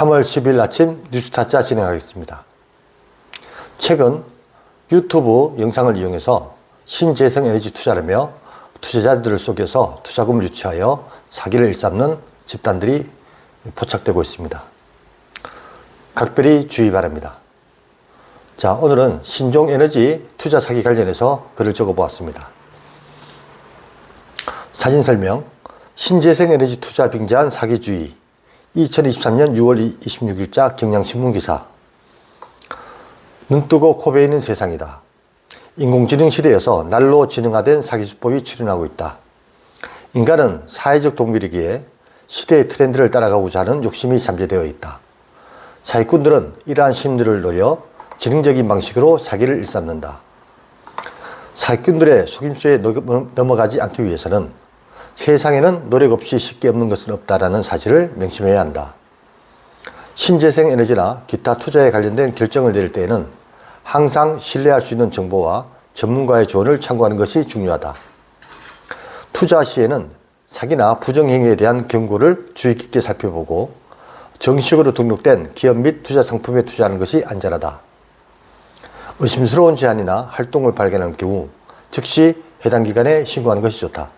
3월 10일 아침 뉴스타짜 진행하겠습니다. 최근 유튜브 영상을 이용해서 신재생 에너지 투자라며 투자자들을 속여서 투자금을 유치하여 사기를 일삼는 집단들이 포착되고 있습니다. 각별히 주의 바랍니다. 자, 오늘은 신종 에너지 투자 사기 관련해서 글을 적어 보았습니다. 사진 설명, 신재생 에너지 투자 빙자한 사기주의, 2023년 6월 26일자 경향신문 기사. 눈뜨고 코 베이는 세상이다. 인공지능 시대에서 날로 지능화된 사기수법이 출현하고 있다. 인간은 사회적 동물이기에 시대의 트렌드를 따라가고자 하는 욕심이 잠재되어 있다. 사기꾼들은 이러한 심리를 노려 지능적인 방식으로 사기를 일삼는다. 사기꾼들의 속임수에 넘어가지 않기 위해서는 세상에는 노력 없이 쉽게 없는 것은 없다라는 사실을 명심해야 한다. 신재생 에너지나 기타 투자에 관련된 결정을 내릴 때에는 항상 신뢰할 수 있는 정보와 전문가의 조언을 참고하는 것이 중요하다. 투자 시에는 사기나 부정행위에 대한 경고를 주의 깊게 살펴보고 정식으로 등록된 기업 및 투자 상품에 투자하는 것이 안전하다. 의심스러운 제안이나 활동을 발견한 경우 즉시 해당 기관에 신고하는 것이 좋다.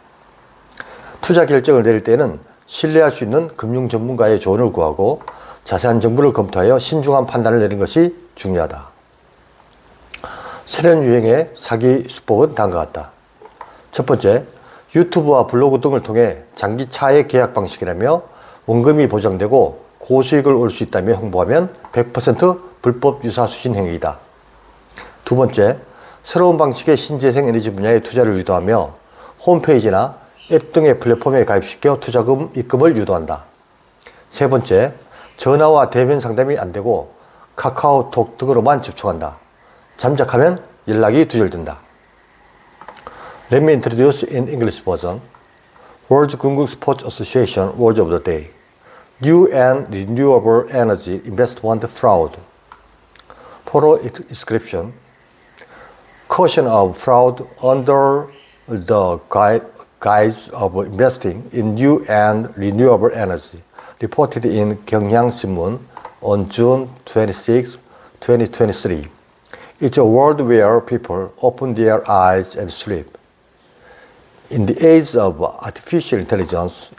투자 결정을 내릴 때는 신뢰할 수 있는 금융 전문가의 조언을 구하고 자세한 정보를 검토하여 신중한 판단을 내리는 것이 중요하다. 새로운 유행의 사기 수법은 다음과 같다. 첫 번째, 유튜브와 블로그 등을 통해 장기 차액 계약 방식이라며 원금이 보장되고 고수익을 올 수 있다며 홍보하면 100% 불법 유사 수신 행위이다. 두 번째, 새로운 방식의 신재생 에너지 분야에 투자를 유도하며 홈페이지나 앱 등의 플랫폼에 가입시켜 투자금 입금을 유도한다. 세 번째, 전화와 대면 상담이 안 되고 카카오톡 등으로만 접촉한다. 잠적하면 연락이 두절된다. Let me introduce in English version. World Gungung Sports Association Words of the Day. New and Renewable Energy Investment Fraud. For description. Caution of fraud under the guise of investing in new and renewable energy. Reported in Gyeongyang Sinmun on June 26, 2023. It's a world where people open their eyes and sleep. In the age of artificial intelligence,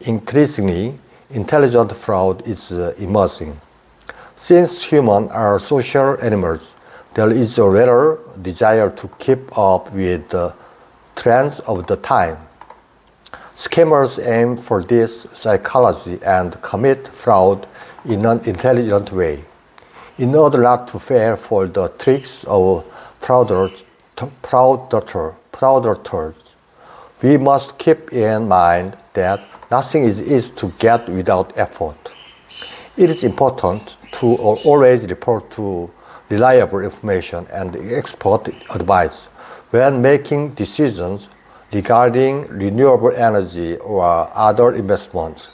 increasingly intelligent fraud is uh, emerging. Since humans are social animals, there is a rare desire to keep up with the trends of the time. Scammers aim for this psychology and commit fraud in an intelligent way. In order not to fall for the tricks of fraudsters, fraudsters, we must keep in mind that nothing is easy to get without effort. It is important to always report to reliable information and expert advice when making decisions regarding renewable energy or other investments.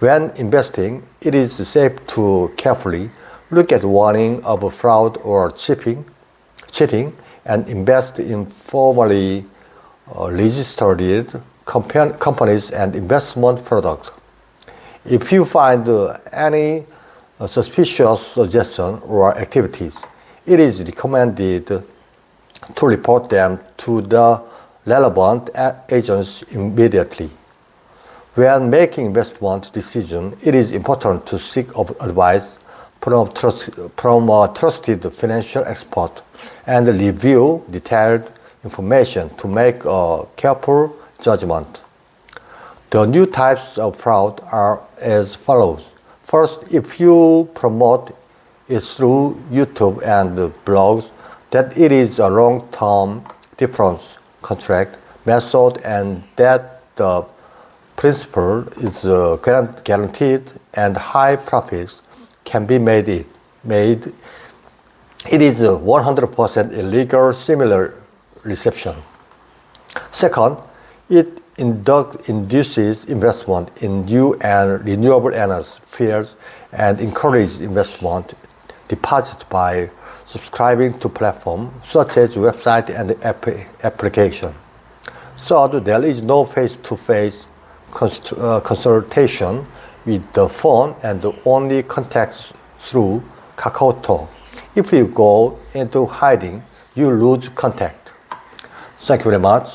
When investing, it is safe to carefully look at warning of fraud or cheating, cheating and invest in formally uh, registered companies and investment products. If you find uh, any uh, suspicious suggestion or activities, it is recommended to report them to the relevant agents immediately. When making investment decisions, it is important to seek advice from, trust, from a trusted financial expert and review detailed information to make a careful judgment. The new types of fraud are as follows. First, if you promote it through YouTube and blogs, that it is a long-term difference contract method and that the principal is uh, guaranteed and high profits can be made it made it is 100% illegal similar reception. Second, it induces investment in new and renewable energy fields and encourages investment deposit by subscribing to platforms such as website and app application. Third, there is no face-to-face -face uh, consultation with the phone and only contact through KakaoTalk. If you go into hiding, you lose contact. Thank you very much.